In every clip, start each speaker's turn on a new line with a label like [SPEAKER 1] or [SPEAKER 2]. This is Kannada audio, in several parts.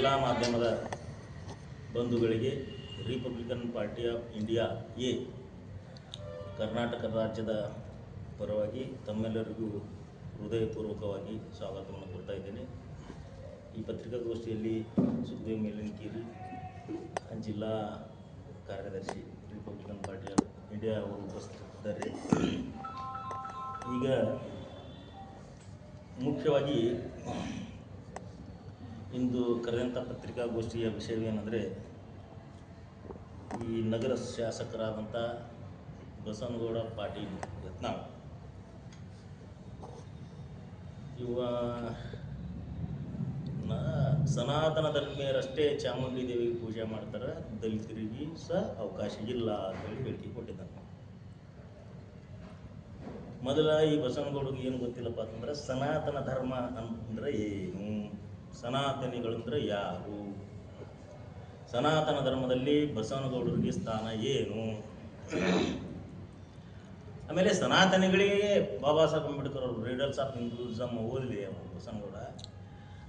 [SPEAKER 1] ಎಲ್ಲ ಮಾಧ್ಯಮದ ಬಂಧುಗಳಿಗೆ Republican party of India A Karnataka ರಾಜ್ಯದ ಪರವಾಗಿ ತಮ್ಮೆಲ್ಲರಿಗೂ ಹೃದಯಪೂರ್ವಕವಾಗಿ ಸ್ವಾಗತವನ್ನು ಕೊಡ್ತಾ ಇದ್ದೇನೆ. ಈ ಪತ್ರಿಕಾಗೋಷ್ಠಿಯಲ್ಲಿ ಸುಖದೇವ್ ಮೇಲಿನಕೇರಿ, ಜಿಲ್ಲಾ ಕಾರ್ಯದರ್ಶಿ ರಿಪಬ್ಲಿಕನ್ ಪಾರ್ಟಿ ಆಫ್ ಇಂಡಿಯಾ ಅವರು ಉಪಸ್ಥಿತರಿದ್ದಾರೆ. ಈಗ ಮುಖ್ಯವಾಗಿ ಇಂದು ಕರೆದಂಥ ಪತ್ರಿಕಾಗೋಷ್ಠಿಯ ವಿಷಯವೇನೆಂದರೆ ಈ ನಗರ ಶಾಸಕರಾದಂಥ ಬಸವನಗೌಡ ಪಾಟೀಲ್ ಯತ್ನಾಳ್. ಇವ ಸನಾತನ ಧರ್ಮೀಯರಷ್ಟೇ ಚಾಮುಂಡಿ ದೇವಿಗೆ ಪೂಜೆ ಮಾಡ್ತಾರೆ, ದಲಿತರಿಗೆ ಸಹ ಅವಕಾಶ ಇಲ್ಲ ಅಂತೇಳಿ ಹೇಳಿಕೆ ಕೊಟ್ಟಿದ್ದಾನೆ. ಮೊದಲ ಈ ಬಸವನಗೌಡಗೆ ಏನು ಗೊತ್ತಿಲ್ಲಪ್ಪ ಅಂತಂದ್ರೆ ಸನಾತನ ಧರ್ಮ ಅಂತಂದ್ರೆ ಏನು? ಸನಾತನಿಗಳಂದ್ರೆ ಯಾರು? ಸನಾತನ ಧರ್ಮದಲ್ಲಿ ಬಸವನಗೌಡರಿಗೆ ಸ್ಥಾನ ಏನು? ಆಮೇಲೆ ಸನಾತನಿಗಳಿಗೆ ಬಾಬಾ ಸಾಹೇಬ್ ಅಂಬೇಡ್ಕರ್ ಅವರು, ರೀಡಲ್ಸ್ ಆಫ್ ಹಿಂದೂಸಮ್ ಓದಿದೆ ಬಸವನಗೌಡ.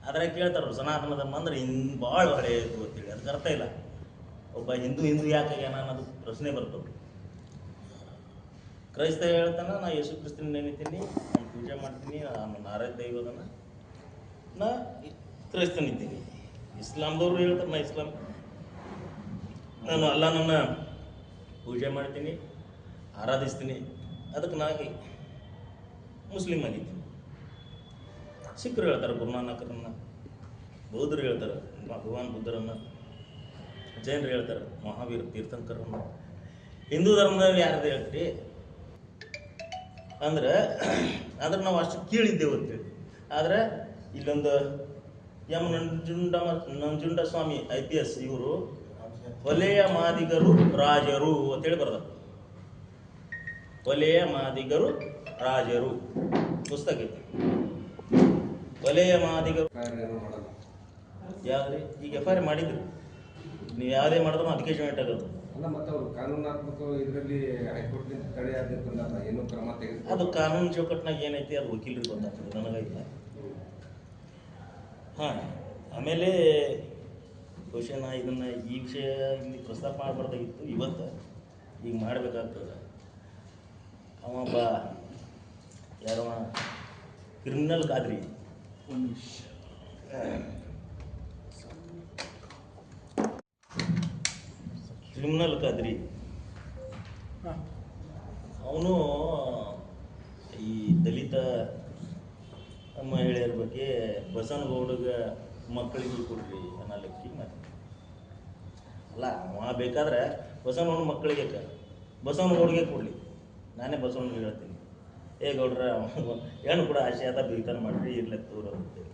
[SPEAKER 1] ಆದರೆ ಕೇಳ್ತಾರೆ ಸನಾತನ ಧರ್ಮ ಅಂದ್ರೆ ಇನ್ ಭಾಳ ಹಳೆಯದು ಅಂತೇಳಿ. ಅದಕ್ಕೆ ಅರ್ಥ ಇಲ್ಲ. ಒಬ್ಬ ಹಿಂದೂ ಹಿಂದೂ ಯಾಕೆ ಅನ್ನೋದು ಪ್ರಶ್ನೆ ಬರ್ತದೆ ಕ್ರೈಸ್ತ ಹೇಳ್ತಾನ, ನಾ ಯೇಸು ಕ್ರಿಸ್ತನ ನೆನಿತೀನಿ, ನಾನು ಪೂಜೆ ಮಾಡ್ತೀನಿ, ನಾನು ನಾರಾಯಣ ದೈವದನ, ನಾ ಕ್ರೈಸ್ತನಿದ್ದೀನಿ ಇಸ್ಲಾಂದವರು ಹೇಳ್ತಾರೆ, ನಾ ಇಸ್ಲಾಂ. ನಾನು ಅಲ್ಲಾನನ್ನ ಪೂಜೆ ಮಾಡ್ತೀನಿ, ಆರಾಧಿಸ್ತೀನಿ. ಅದಕ್ಕೆ ನಾಗಿ ಮುಸ್ಲಿಮ್ ಆಗಿದ್ದೀನಿ. ಸಿಖ್ರು ಹೇಳ್ತಾರೆ ಗುರುನಾನಕರನ್ನು ಬೌದ್ಧರು ಹೇಳ್ತಾರೆ, ಭಗವಾನ್ ಬುದ್ಧರನ್ನ. ಜೈನರು ಹೇಳ್ತಾರೆ, ಮಹಾವೀರ ತೀರ್ಥಂಕರನ್ನ. ಹಿಂದೂ ಧರ್ಮದಲ್ಲಿ ಯಾರ್ದು ಹೇಳ್ತೀರಿ? ಅಂದ್ರೆ ಅಂದ್ರೆ ನಾವು ಅಷ್ಟು ಕೀಳಿದ್ದೇವೆ ಅಂತೇಳಿ. ಆದ್ರೆ, ಇಲ್ಲೊಂದು M Nanjunda Nanjunda Swamy I P S ಇವರು ಒಲೆಯ ಮಾದಿಗರು ರಾಜರು ಅಂತೇಳಿ ಬರ್ದ ಒಲೆಯ ಮಾದಿಗರು ರಾಜರು. ಪುಸ್ತಕ ಇದೆ ಒಲೆಯ ಮಾದಿಗರು ಯಾವ್ದು ಈಗ ಎಫ್ ಐ ಆರ್ ಮಾಡಿದ್ರು. ನೀವು ಯಾವುದೇ ಮಾಡಿದ್ರು ಅದಕ್ಕೆ ಜಾಯಿಂಟ್ ಆಗೋದು.
[SPEAKER 2] ಅಲ್ಲ ಮತ್ತೆ ಅವರು ಕಾನೂನಾತ್ಮಕ ಇದರಲ್ಲಿ ತಡೆ ಏನೂ ಕ್ರಮ
[SPEAKER 1] ಅದು ಕಾನೂನು ಚೌಕಟ್ಟಿನಾಗ ಏನೈತಿ? ಅದು ವಕೀಲರಿಗೆ ಗೊತ್ತಾಗ್ತದೆ. ನನಗಿಲ್ಲ ಹಾಂ ಆಮೇಲೆ ಬಹುಶಃ ನಾ ಇದನ್ನು ಈ ವಿಷಯ ಇಲ್ಲಿ ಪ್ರಸ್ತಾಪ ಮಾಡಬಾರ್ದಾಗಿತ್ತು. ಇವತ್ತು ಈಗ ಮಾಡಬೇಕಾಗ್ತದೆ. ಅವ ಯಾರವ? ಕ್ರಿಮಿನಲ್ ಕಾದ್ರಿ. ಕ್ರಿಮಿನಲ್ ಕಾದ್ರಿ. ಅವನು ಈ ದಲಿತ ಮಹಿಳೆಯರ ಬಗ್ಗೆ ಬಸವನಗೌಡಗ ಮಕ್ಕಳಿಗೆ ಕೊಡ್ರಿ ಅನ್ನೋ ಮತ್ತೆ ಮಾತು ಅಲ್ಲ, ಅವ ಬೇಕಾದ್ರೆ ಬಸವನಗೌಡ ಮಕ್ಕಳಿಗೆ ಬಸವನಗೌಡಿಗೆ ಕೊಡಲಿ. ನಾನೇ ಬಸವನಗೌಡ ಹೇಳ್ತೀನಿ. ಏ ಗೌಡ್ರ ಏನು ಕೂಡ ಆಸೆ ಆದ ಬೇಕನ್ ಮಾಡ್ರಿ, ಇರ್ಲಿ ದೂರ ಅಂತೇಳಿ.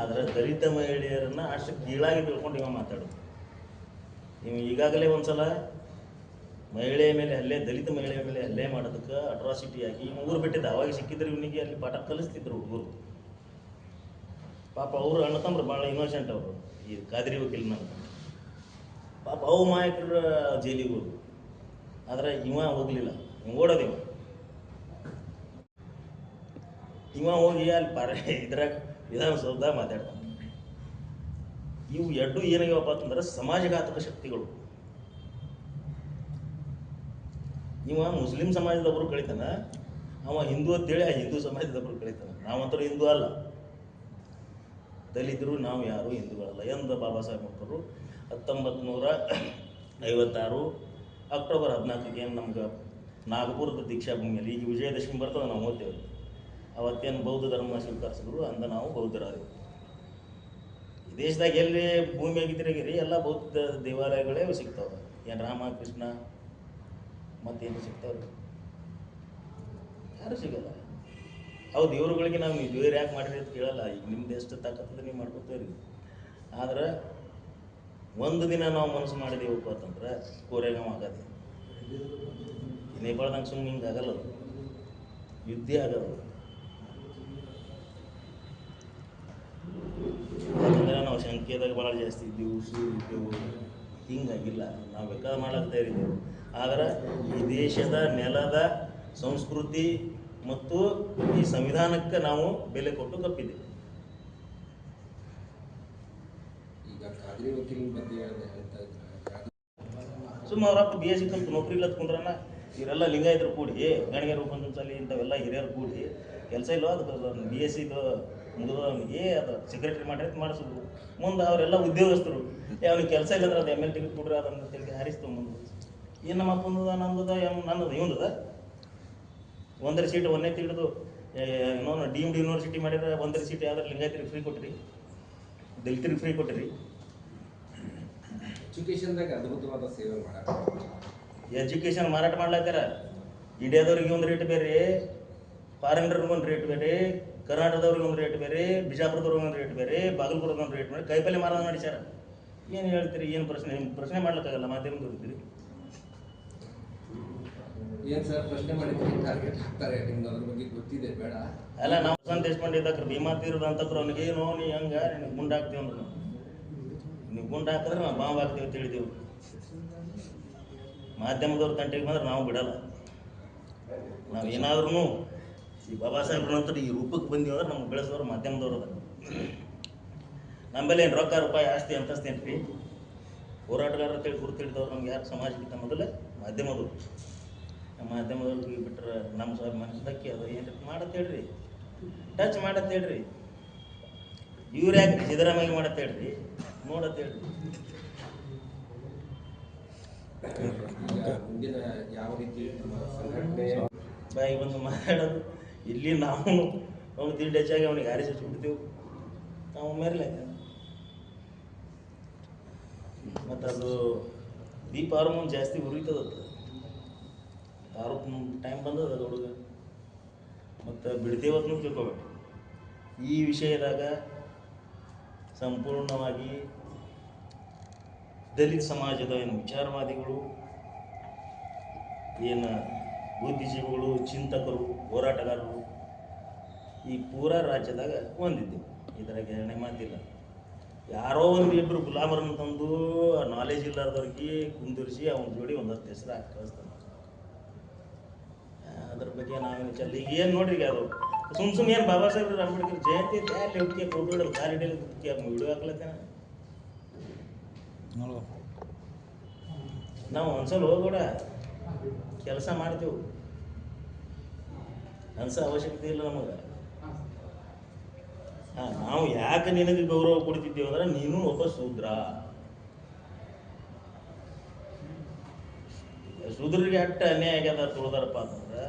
[SPEAKER 1] ಆದ್ರೆ ದಲಿತ ಮಹಿಳೆಯರನ್ನ ಅಷ್ಟು ಕೀಳಾಗಿ ತಿಳ್ಕೊಂಡು ಇವ ಮಾತಾಡೋದು. ನೀವು ಈಗಾಗಲೇ ಒಂದ್ಸಲ ಮಹಿಳೆಯ ಮೇಲೆ ಹಲ್ಲೆ, ದಲಿತ ಮಹಿಳೆಯ ಮೇಲೆ ಹಲ್ಲೆ ಮಾಡೋದಕ್ಕೆ ಅಟ್ರಾಸಿಟಿ ಆಗಿ ಇವ್ ಊರು ಬಿಟ್ಟಿದ್ದ. ಅವಾಗ ಸಿಕ್ಕಿದ್ರೆ ಇವನಿಗೆ ಅಲ್ಲಿ ಪಾಠ ಕಲಿಸ್ತಿದ್ರು ಹುಡುಗರು. ಪಾಪ ಅವರು ಅಣ್ಣ ತಮ್ಮರು ಭಾಳ ಇನ್ನೋಸೆಂಟ್ ಅವರು. ಈ ಕಾದ್ರಿ ವಕೀಲ್ ನಂಗೆ ಪಾಪ ಅವು ಮಾಯಕರು ಜೈಲಿಗೆ ಹೋದ್ರು. ಆದರೆ ಇವ ಹೋಗಲಿಲ್ಲ. ಹಿಂಗೆ ಓಡೋದಿವ ಇವ. ಹೋಗಿ ಅಲ್ಲಿ ಪಾರ ಇದ್ರಾಗ ವಿಧಾನಸೌಧ ಮಾತಾಡ್ತಾನೆ. ಇವು ಎರಡು ಏನಾಗ್ಯವಪ್ಪ ಅಂತಂದ್ರೆ ಸಮಾಜಘಾತಕ ಶಕ್ತಿಗಳು. ಇವ ಮುಸ್ಲಿಂ ಸಮಾಜದವರು ಕಳಿತಾನ ಅವ ಹಿಂದೂ ಅಂತೇಳಿ ಆ ಹಿಂದೂ ಸಮಾಜದವರು ಕಳಿತಾನ ನಾವಂತರೂ ಹಿಂದೂ ಅಲ್ಲ. ದಲಿತರು ನಾವು ಯಾರು ಹಿಂದೂಗಳಲ್ಲ ಎಂದು ಬಾಬಾ ಸಾಹೇಬ್ ಅಂಬೇಡ್ಕರು ಹತ್ತೊಂಬತ್ತು ನೂರ ಐವತ್ತಾರು, ಅಕ್ಟೋಬರ್ ಹದಿನಾಲ್ಕಕ್ಕೆ ನಮ್ಗೆ ನಾಗಪುರದ ದೀಕ್ಷಾ ಭೂಮಿಯಲ್ಲಿ ಈಗ ವಿಜಯದಶಮಿ ಬರ್ತದೆ ನಾವು ಓದ್ತೇವೆ. ಅವತ್ತೇನು ಬೌದ್ಧ ಧರ್ಮ ಸ್ವೀಕರಿಸಿದ್ರು ಅಂದ ನಾವು ಬೌದ್ಧರಾದೆವು. ಈ ದೇಶದಾಗ ಎಲ್ಲಿ ಭೂಮಿಯಾಗಿ ತಿರುಗಿರಿ ಎಲ್ಲ ಬೌದ್ಧ ದೇವಾಲಯಗಳೇ ಸಿಗ್ತಾವೆ. ಏನು ರಾಮ ಕೃಷ್ಣ ಮತ್ತೇನು ಸಿಗ್ತಾವೆ? ಯಾರು ಸಿಗಲ್ಲ. ಅವು ದೇವ್ರುಗಳಿಗೆ ನಾವು ದೇವ್ರು ಯಾಕೆ ಮಾಡಿರಿ ಅಂತ ಕೇಳಲ್ಲ. ಈಗ ನಿಮ್ದು ಎಷ್ಟು ತಾಕತ್ತದ ನೀವು ಮಾಡ್ಕೊತೀರಿ ಆದ್ರೆ ಒಂದು ದಿನ ನಾವು ಮನಸ್ಸು ಮಾಡಿದೀವಪ್ಪ ಅಂತಂದ್ರೆ ಕೋರೆಗಾಂವ್ ಆಗದೆ ನೇಪಾಳದಂಗ ಸುಮ್ಮನೆ ಹಿಂಗೆ ಆಗಲ್ಲ ಯುದ್ಧ ಆಗಲ್ಲ ಯಾಕಂದ್ರೆ ನಾವು ಶಂಕೆದಾಗ ಭಾಳ ಜಾಸ್ತಿ ಇದ್ದೀವಿ, ಉಸಿರು ಇದ್ದೆವು ಹಿಂಗಾಗಿಲ್ಲ ನಾವು ಬೇಕಾದ ಮಾಡಾಕ್ತಾ ಇದ್ದೀವಿ ಆದ್ರೆ ಈ ದೇಶದ ನೆಲದ ಸಂಸ್ಕೃತಿ ಮತ್ತು ಈ ಸಂವಿಧಾನಕ್ಕೆ ನಾವು ಬೆಲೆ ಕೊಟ್ಟು
[SPEAKER 2] ತಪ್ಪಿದ್ದೇವೆ.
[SPEAKER 1] ಸುಮ್ಮ ಅವರಪ್ಪ ಬಿ ಎಸ್ ಸಿ ಕಲ್ತು ನೌಕರಿ ಇಲ್ಲ ಕುಂದ್ರನ ಇವರೆಲ್ಲ ಲಿಂಗಾಯತರು ಕೂಡಿ ಗಣಿಗೆ ರೂಪಂತಲ್ಲಿ ಇಂಥವೆಲ್ಲ ಹಿರಿಯರು ಕೂಡಿ ಕೆಲಸ ಇಲ್ಲೋ ಅದು ಬಿ ಎಸ್ ಸಿದು ಮುಗಿದವನಿಗೆ ಅದು ಸೆಕ್ರೆಟರಿ ಮಾಡಿ ಮಾಡಿಸೋದು ಮುಂದೆ ಅವರೆಲ್ಲ ಉದ್ಯೋಗಸ್ಥರು. ಅವ್ನಿಗೆ ಕೆಲಸ ಇಲ್ಲಂದ್ರೆ ಅದು ಎಂ ಎಲ್ ಟಿಗೆ ಕೊಡ್ರಿ ಅದನ್ನು ತಿಳ್ಗಿ ಹಾರಿಸ್ತು ಮುಂದೆ. ಏನು ನಮ್ಮ ಅಪ್ಪಂದದ ನಂದದ ಎಂ ನನ್ನದು ಇವಂದದ? ಒಂದರ ಸೀಟ್ ಒಂದೇ ತಿಳಿದು ಇನ್ನೊಂದು ಡೀಮ್ಡ್ ಯೂನಿವರ್ಸಿಟಿ ಮಾಡಿದ್ರೆ ಒಂದರ ಸೀಟ್ ಯಾವ್ದಾರು ಲಿಂಗಾಯತ್ರಿ ಫ್ರೀ ಕೊಟ್ಟಿರಿ. ದಲಿತರಿಗೆ ಫ್ರೀ ಕೊಟ್ಟಿರಿ.
[SPEAKER 2] ಎಜುಕೇಶನ್ದಾಗ ಅದ್ಭುತವಾದ ಸೇವೆ ಮಾಡ
[SPEAKER 1] ಎಜುಕೇಶನ್ ಮಾರಾಟ ಮಾಡ್ಲಾತ್ತಾರ ಇಂಡಿಯಾದವ್ರಿಗೆ ಒಂದು ರೇಟ್ ಬೇರೆ ಫಾರಿನರ್ಗೆ ಒಂದು ರೇಟ್ ಬೇರೆ ಕರ್ನಾಟಕದವ್ರಿಗೆ ಒಂದು ರೇಟ್ ಬೇರೆ ಬಿಜಾಪುರದವ್ರಿಗೆ ಒಂದು ರೇಟ್ ಬೇರೆ ಬಾಗಲಪುರದ ಒಂದು ರೇಟ್ ಬೇರೆ ಕೈಪಲ್ಲೆ ಮಾರಾಟ ಮಾಡಿಸ್ಯಾರ. ಏನು ಹೇಳ್ತೀರಿ ಏನು ಪ್ರಶ್ನೆ ಪ್ರಶ್ನೆ ಮಾಡ್ಲಿಕ್ಕಾಗಲ್ಲ ಮಾಧ್ಯಮದವ್ರಿಗೆ
[SPEAKER 2] ಏನ್ ಸರ್ ಪ್ರಶ್ನೆ ಮಾಡಿದ್ರೆ? ಟಾರ್ಗೆಟ್ ಹಾಕ್ತಾರೆ ಬಗ್ಗೆ ಗೊತ್ತಿದೆ, ಬೇಡ.
[SPEAKER 1] ಅಲ್ಲ, ನಾವು ವಸಂತ ದೇಶಪಾಂಡೆ ಇದ್ದಕ್ರ ಭೀಮಾ ತೀರದ ಅಂತಕ್ರು, ಅವ್ನಿಗೆ ಏನು ನೀ ಹಂಗ, ನಿನಗೆ ಗುಂಡು ಹಾಕ್ತೀವಿ ಅಂದ್ರೆ ನೀವು. ಗುಂಡು ಹಾಕಿದ್ರೆ ನಾವು ಬಾಂಬ್ ಹಾಕ್ತೀವಿ ಅಂತ ಹೇಳಿದೆವು. ಮಾಧ್ಯಮದವ್ರ ತಂಟೆಗೆ ಬಂದ್ರೆ ನಾವು ಬಿಡಲ್ಲ. ನಾವು ಏನಾದ್ರೂ ಈ ಬಾಬಾ ಸಾಹೇಬ್ರ ನಂತರ ಈ ರೂಪಕ್ಕೆ ಬಂದೀವಿ ಅಂದ್ರೆ ನಮ್ಗೆ ಬೆಳೆಸೋರು ಮಾಧ್ಯಮದವ್ರು ಅದ ನಮ್ಮಲ್ಲಿ ಏನು ರೊಕ್ಕ, ರೂಪಾಯಿ, ಆಸ್ತಿ ಅಂತಸ್ತೇನ್ರಿ ಹೋರಾಟಗಾರರು ಹೋರಾಟಗಾರ ಗುರುತಿಡಿದವ್ರು ನಮ್ಗೆ ಯಾರು ಸಮಾಜಕ್ಕೆ ಮೊದಲೇ? ಮಾಧ್ಯಮದವ್ರು. ಮಾಧ್ಯಮದವ್ರಿಗೆ ಬಿಟ್ರೆ ನಮ್ಮ ಸ್ವಲ್ಪ ಮನಸ್ಸಕ್ಕೆ ಅದು ಏನು ಮಾಡತ್ತೆ ಹೇಳ್ರಿ. ಟಚ್ ಮಾಡತ್ತೆ ಹೇಳ್ರಿ. ಇವ್ರು ಯಾಕೆ ಸಿದ್ದರಾಮಯ್ಯ ಮಾಡತ್ತೆ ಹೇಳ್ರಿ? ನೋಡತ್ತೆ ಹೇಳ್ರಿ.
[SPEAKER 2] ಯಾವ
[SPEAKER 1] ಬಾಯಿ ಬಂದು ಮಾತಾಡೋದು. ಇಲ್ಲಿ ನಾವು ಅವ್ನು ತಿಂಡಿ ಹೆಚ್ಚಾಗಿ ಅವನಿಗೆ ಹಾರಿಸಿ ಬಿಡ್ತೀವಿ. ನಾವು ಮೇರ್ಲೆ. ಮತ್ತು ಅದು ದೀಪ ಮುಂದೆ ಜಾಸ್ತಿ ಉರಿತದ ಆರು ಟೈಮ್ ಬಂದದ ಹುಡುಗ. ಮತ್ತು ಬಿಡ್ತೇವತ್ನು ತಿಳ್ಕೊಬೇಕು ಈ ವಿಷಯದಾಗ ಸಂಪೂರ್ಣವಾಗಿ ದಲಿತ ಸಮಾಜದ ಏನು ವಿಚಾರವಾದಿಗಳು, ಏನು ಬುದ್ಧಿಜೀವಿಗಳು, ಚಿಂತಕರು, ಹೋರಾಟಗಾರರು ಈ ಪೂರಾ ರಾಜ್ಯದಾಗ ಒಂದಿದ್ದೆವು. ಇದರಾಗ ಎರಡನೇ ಮಾತಿಲ್ಲ. ಯಾರೋ ಒಂದು ಇಬ್ಬರು ಗುಲಾಮರನ್ನು ತಂದು ನಾಲೆಜ್ ಇಲ್ಲಾರ್ದವ್ರಿಗೆ ಕುಂದಿರಿಸಿ ಅವನ ಜೋಡಿ ಒಂದಷ್ಟು ಹೆಸರು ಹಾಕಿ ಕಳಿಸ್ತಾನೆ. ಅದ್ರ ಬಗ್ಗೆ ನಾವೇನು ಚಲ್ಲ ಈಗ ಏನು ನೋಡ್ರಿ ಈಗ ಅದು? ಸುಮ್ ಸುಮ್ಮನೆ ಏನು ಬಾಬಾ ಸಾಹೇಬ್ ಅಂಬೇಡ್ಕರ್ ಜಯಂತಿ ಐತೆ ಅಲ್ಲಿ ಹುಡುಕಿ ಫೋಟೋ ಹಿಡಿದು ಕಾರ್ ಹಿಡಿಯಲು ವಿಡಿಯೋ ಹಾಕ್ಲತ್ತೇನ? ನಾವು ಒಂದ್ಸಲ ಹೋಗೋಣ ಕೆಲಸ ಮಾಡ್ತೇವೆ. ಅನ್ಸ ಅವಶ್ಯಕತೆ ಇಲ್ಲ ನಮಗೆ. ಹಾಂ ನಾವು ಯಾಕೆ ನಿನಗೆ ಗೌರವ ಕೊಡ್ತಿದ್ದೀವಿ ಅಂದ್ರೆ ನೀನು ಒಬ್ಬ ಶೂದ್ರ. ಶೂದ್ರಿಗೆ ಅಟ್ಟ ಅನ್ಯಾಯ ಆಗ್ಯದ ತುಳಿದಾರಪ್ಪ ಅಂತಂದ್ರೆ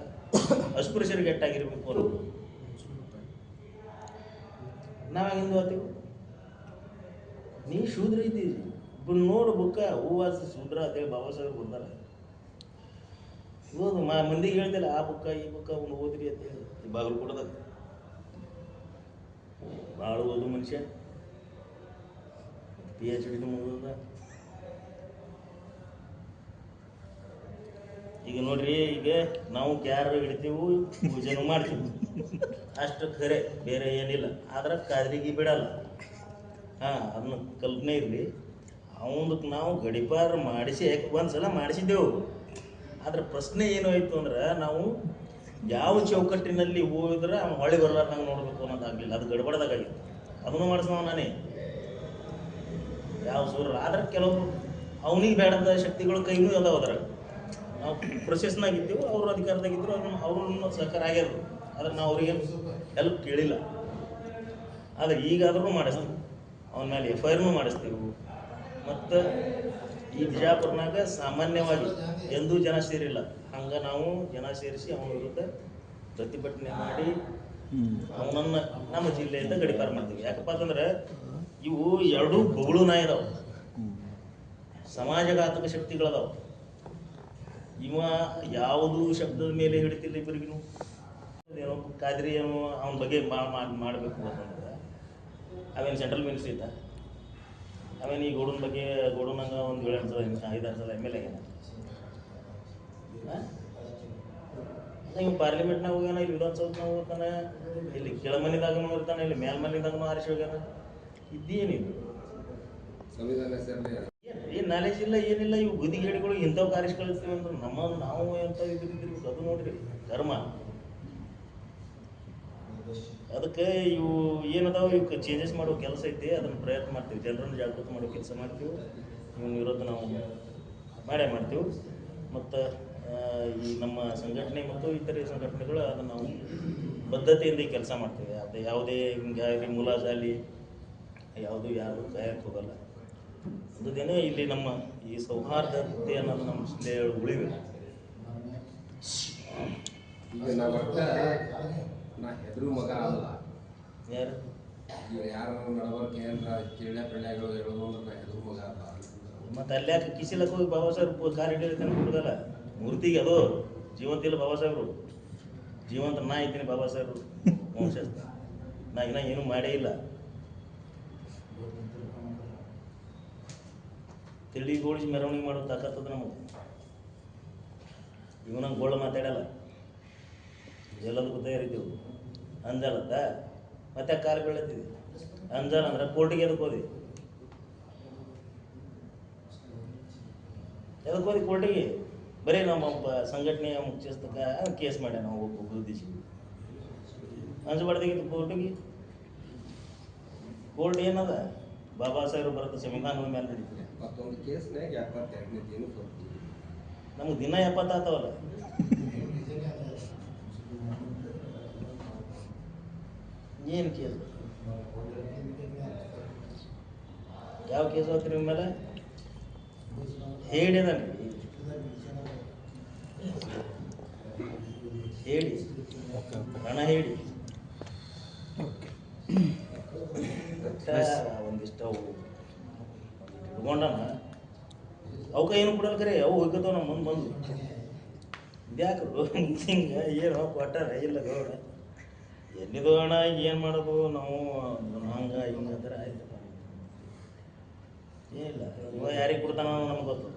[SPEAKER 1] ಅಸ್ಪೃಶ್ಯರಿಗೆ ಎಟ್ಟಾಗಿರ್ಬೇಕು ಅನ್ನೋದು ನಾವು ಹಿಂದೂ ನೀ ಶೂದ್ರ ಐತಿ ಇಬ್ಬರು ನೋಡು ಬುಕ್ಕ ಹೂವಾಸ ಶೂದ್ರ ಅಂತೇಳಿ ಬಾಬಾ ಸಾಹೇಬ್ ಬಂದಾರ. ಓದು ಮಾ ಮಂದಿಗೆ ಹೇಳ್ತಿಲ್ಲ, ಆ ಬುಕ್ಕ, ಈ ಬುಕ್ಕ, ಅವನು ಓದ್ರಿ ಅಂತ ಹೇಳಿ. ಈ ಬಾಗಲಕೋಟದಾಗ ಭಾಳ ಓದು ಮನುಷ್ಯ. ಪಿ ಎಚ್ ಡಿ ಮುಗಿದ ಈಗ ನೋಡ್ರಿ, ಈಗ ನಾವು ಕ್ಯಾರ ಹಿಡಿತೀವಿ, ಪೂಜೆನೂ ಮಾಡ್ತೀವಿ. ಅಷ್ಟು ಖರೆ, ಬೇರೆ ಏನಿಲ್ಲ. ಆದ್ರೆ ಕಾದ್ರಿಗೆ ಬಿಡಲ್ಲ. ಹಾಂ, ಅದನ್ನ ಕಲ್ಪನೆ ಇರಲಿ. ಅವಂದಕ್ಕೆ ನಾವು ಗಡಿಪಾರ ಮಾಡಿಸಿ, ಒಂದ್ಸಲ ಮಾಡಿಸಿದ್ದೆವು. ಆದ್ರೆ ಪ್ರಶ್ನೆ ಏನು ಆಯ್ತು ಅಂದ್ರೆ, ನಾವು ಯಾವ ಚೌಕಟ್ಟಿನಲ್ಲಿ ಹೋದ್ರೆ ಅವ್ನು ಹೊಳೆ ಬರಲಾರ್ದಂಗೆ ನೋಡ್ಬೇಕು ಅನ್ನೋದಾಗಲಿಲ್ಲ ಅದು ಗಡ್ಬಡದಾಗಿತ್ತು ಅದನ್ನು ಮಾಡಿಸ್ನವ ನಾನೇ. ಯಾವ ಸೂರ್ಯ ಆದ್ರೆ ಕೆಲವರು ಅವನಿಗೆ ಬೇಡದ ಶಕ್ತಿಗಳು ಕೈನೂ ಅದಾವ ಅದ್ರಾಗ. ನಾವು ಪ್ರೊಸೆಸ್ನಾಗಿದ್ದೆವು ಅವರು ಅಧಿಕಾರದಾಗಿದ್ದರು ಅದನ್ನು ಅವ್ರನ್ನ ಸಹಕಾರ ಆಗ್ಯಾರ ಆದ್ರೆ ನಾವು ಅವ್ರಿಗೆ ಹೆಲ್ಪ್ ಕೇಳಿಲ್ಲ. ಆದ್ರೆ ಈಗಾದರೂ ಮಾಡಿಸ್ತೀವಿ. ಅವನ ಮೇಲೆ ಎಫ್ ಐ ಆರ್ನೂ ಮಾಡಿಸ್ತೀವಿ. ಮತ್ತು ಈ ಬಿಜಾಪುರ್ನಾಗ ಸಾಮಾನ್ಯವಾಗಿ ಎಂದೂ ಜನ ಸೇರಿಲ್ಲ. ಹಂಗೆ ನಾವು ಜನ ಸೇರಿಸಿ ಅವನ ವಿರುದ್ಧ ಪ್ರತಿಭಟನೆ ಮಾಡಿ ಅವನನ್ನು ನಮ್ಮ ಜಿಲ್ಲೆಯಿಂದ ಗಡಿಪಾರು ಮಾಡ್ತೀವಿ. ಯಾಕಪ್ಪ ಅಂತಂದ್ರೆ ಇವು ಎರಡೂ ಬೊಗಳು ನಾಯಿ ಅದಾವ. ಸಮಾಜಘಾತಕ ಶಕ್ತಿಗಳದಾವ. ಇವ ಯಾವುದು ಶಬ್ದದ ಮೇಲೆ ಹಿಡಿತಿಲ್ಲ ಇಬ್ಬರಿಗೂ ಏನೋ ಕಾದ್ರಿ ಏನೋ ಅವನ ಬಗ್ಗೆ ಮಾಡಬೇಕು ಅಂತಂದ್ರೆ ಆಮೇಲೆ ಸೆಂಟ್ರಲ್ ಮಿನಿಸ್ಟ್ರಿ ಇದ್ದ? ಅವೇನು ಈ ಗೋಡನ್ ಬಗ್ಗೆ ಗೋಡನಂಗ ಒಂದು ಏಳು ಸಲ ಐದಾರು ಸಲ ಎಂ ಎಲ್ ಎ ಇವ್ ಪಾರ್ಲಿಮೆಂಟ್ನಾಗ ಹೋಗ್ಯಾನ, ಇಲ್ಲಿ ವಿಧಾನಸೌಧನಾಗ ಹೋಗ್ತಾನೆ, ಇಲ್ಲಿ ಕೆಳಮನಿದಾಗನೂ ಇರ್ತಾನೆ, ಇಲ್ಲಿ ಮೇಲ್ಮನಿದಾಗನೂ ಆರಿಸಿ ಹೋಗ್ಯಾನ. ಇದೇನಿದು
[SPEAKER 2] ಸಂವಿಧಾನ
[SPEAKER 1] ನಾಲೆಜ್ ಇಲ್ಲ, ಏನಿಲ್ಲ ಇವು ಬುದ್ಧಿಗೇಡಿಗಳು ಇಂಥವು ಕಾರ್ಯ ಕಳಿಸ್ತೀವಿ ಅಂದ್ರೆ ನಮ್ಮ ನಾವು ಎಂಥ ಇದ್ರಿದ್ರಿ ಅದು ನೋಡ್ರಿ, ಧರ್ಮ. ಅದಕ್ಕೆ ಇವು ಏನದಾವ ಇವಕ್ಕೆ ಚೇಂಜಸ್ ಮಾಡೋ ಕೆಲಸ ಐತಿ, ಅದನ್ನ ಪ್ರಯತ್ನ ಮಾಡ್ತೀವಿ. ಜನರನ್ನು ಜಾಗೃತ ಮಾಡೋ ಕೆಲಸ ಮಾಡ್ತೀವಿ. ಇವನ್ ವಿರೋಧ ನಾವು ಮಾಡೇ ಮಾಡ್ತೀವಿ. ಮತ್ತು ಈ ನಮ್ಮ ಸಂಘಟನೆ ಮತ್ತು ಇತರೆ ಸಂಘಟನೆಗಳು ಅದನ್ನು ನಾವು ಬದ್ಧತೆಯಿಂದ ಕೆಲಸ ಮಾಡ್ತೀವಿ. ಯಾವುದೇ ಯಾವುದೇ ಆಗಲಿ ಮುಲಾಜಾಲಿ ಯಾವುದು ಯಾರು ಕಾಯಕ್ಕೆ ಹೋಗಲ್ಲ. ಒಂದು ದಿನ ಇಲ್ಲಿ ನಮ್ಮ ಈ ಸೌಹಾರ್ದತೆ ಅನ್ನೋದು ನಮ್ಮ ಜಿಲ್ಲೆ ಉಳಿಬೇಕು.
[SPEAKER 2] ಈಗ ನಾ ಒಟ್ಟ ನಾ ಹೆದರು ಮಗ ಅಲ್ಲ.
[SPEAKER 1] ಯಾರು?
[SPEAKER 2] ಈಗ ಯಾರ ನಡವಳಿಕೆ ಏನಾರ ತಿಳ್ಳೆ ಬೆಳ್ಳೆಗಳು ಹೇಳೋದು ಅಂದ್ರೆ ನಾ ಹೆದರು ಮಗ ಅಲ್ಲ.
[SPEAKER 1] ಮತ್ತೆ ಅಲ್ಲಿ ಯಾಕೆ ಕಿಸಿಲಕ್ಕೆ ಹೋಗಿ ಬಾಬಾ ಸಾಹೇಬ್ ಕಾರ್ ಹಿಡಿಯೋದಕ್ಕೆ ಹುಡುಗಲ್ಲ ಮೂರ್ತಿಗೆ ಅದು. ಜೀವಂತ ಇಲ್ಲ ಬಾಬಾ ಸಾಹೇಬ್ರು. ಜೀವಂತ ನಾ ಇದ್ದೀನಿ ಬಾಬಾ ಸಾಹೇಬ್ರು. ವಂಶಸ್ಥ ನಾ ಇನ್ನ ಏನೂ ಮಾಡೇ ಇಲ್ಲ. ತಿಳಿಗೋಳಿಸಿ ಮೆರವಣಿಗೆ ಮಾಡೋ ತಾಕತ್ತದ ನಮಗೆ ಇವನ ಗೋಳ ಮಾತಾಡಲ್ಲ. ಎಲ್ಲದಕ್ಕೂ ತಯಾರಿದ್ದೀವಿ ಅಂಜಲತ್ತ ಮತ್ತೆ ಕಾಲು ಬೀಳತ್ತಿದ್ವಿ ಅಂಜಲ್ ಅಂದ್ರೆ ಕೋರ್ಟಿಗೆ ಎದಕ್ಕೆ ಹೋದಿ? ಎದಕ್ಕೆ ಕೋರ್ಟಿಗೆ? ಬರೀ ನಮ್ಮ ಸಂಘಟನೆಯ ಮುಖ್ಯಸ್ಥಕ ಕೇಸ್ ಮಾಡ್ಯಾನ ನಾವು ಉದ್ದೇಶ ಅಂಜಬಾರ್ದಾಗಿತ್ತು ಕೋರ್ಟಿಗೆ? ಕೋರ್ಟ್ ಏನದ? ಬಾಬಾ ಸಾಹೇಬ್ ಬರುತ್ತೆ ಸಂವಿಧಾನದ ಮೇಲೆ ನಡೀತದೆ.
[SPEAKER 2] ಮತ್ತೊಂದು ಕೇಸ್ನಾಗ ಎಪ್ಪತ್ತೆರಡನೇ ದಿನ ಸ್ವಲ್ಪ
[SPEAKER 1] ನಮ್ಗೆ ದಿನ ಎಪ್ಪತ್ತಾತವಲ್ಲ. ಏನು ಕೇಸ್? ಯಾವ ಕೇಸ್ ಹೋಗ್ತೀರಿ ನಿಮ್ಮ ಮೇಲೆ? ಹೇಳಿದನ್ರಿ ಹೇಳಿ. ಹಣ ಹೇಳಿ. ಒಂದಿಷ್ಟು ಅವಕ ಅವಕ್ಕೆ ಏನು ಕೊಡಲ್ಲ ಕರೆ, ಅವು ಹೋಗ್ತಾವ ನಮ್ಮ ಮುಂದೆ ಬಂದು. ಇದ್ಯಾಕ್ರು ಹಿಂಗೆ ಏನು ಕೊಟ್ಟಾರ, ಇಲ್ಲ ಗೌಡ. ಎಲ್ಲಿದೋ ಅಣ್ಣ, ಏನು ಮಾಡೋದು, ನಾವು ಹಂಗೆ ಹಿಂಗೆ ಅಂದ್ರೆ ಆಯ್ತು. ಏನಿಲ್ಲ ಇವ ಯಾರಿಗೆ ಕೊಡ್ತಾನ ನಮ್ಗೆ ಗೊತ್ತು.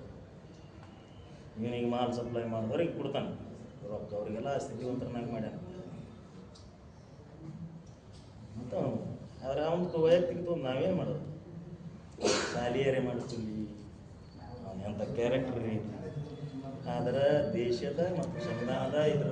[SPEAKER 1] ಇವನಿಗೆ ಮಾಲ್ ಸಪ್ಲೈ ಮಾಡಿದವ್ರಿಗೆ ಕೊಡ್ತಾನೆ. ರೊಕ್ಕ ಅವರಿಗೆಲ್ಲ ಸ್ಥಿತಿವಂತರನಾಗಿ ಮಾಡ್ಯಾನ. ಅಂತ ಆದ್ರೆ ಅವನು ವೈಯಕ್ತಿಕ ನಾವೇನು ಮಾಡೋದು? ಶಾಲಿಯರೇ ಮಾಡಿಸ್ತೀನಿ. ಎಂಥ ಕ್ಯಾರೆಕ್ಟರ್ ರೀ? ಆದ್ರೆ ದೇಶದ ಮತ್ತು ಸಂವಿಧಾನದ ಇದ್ರ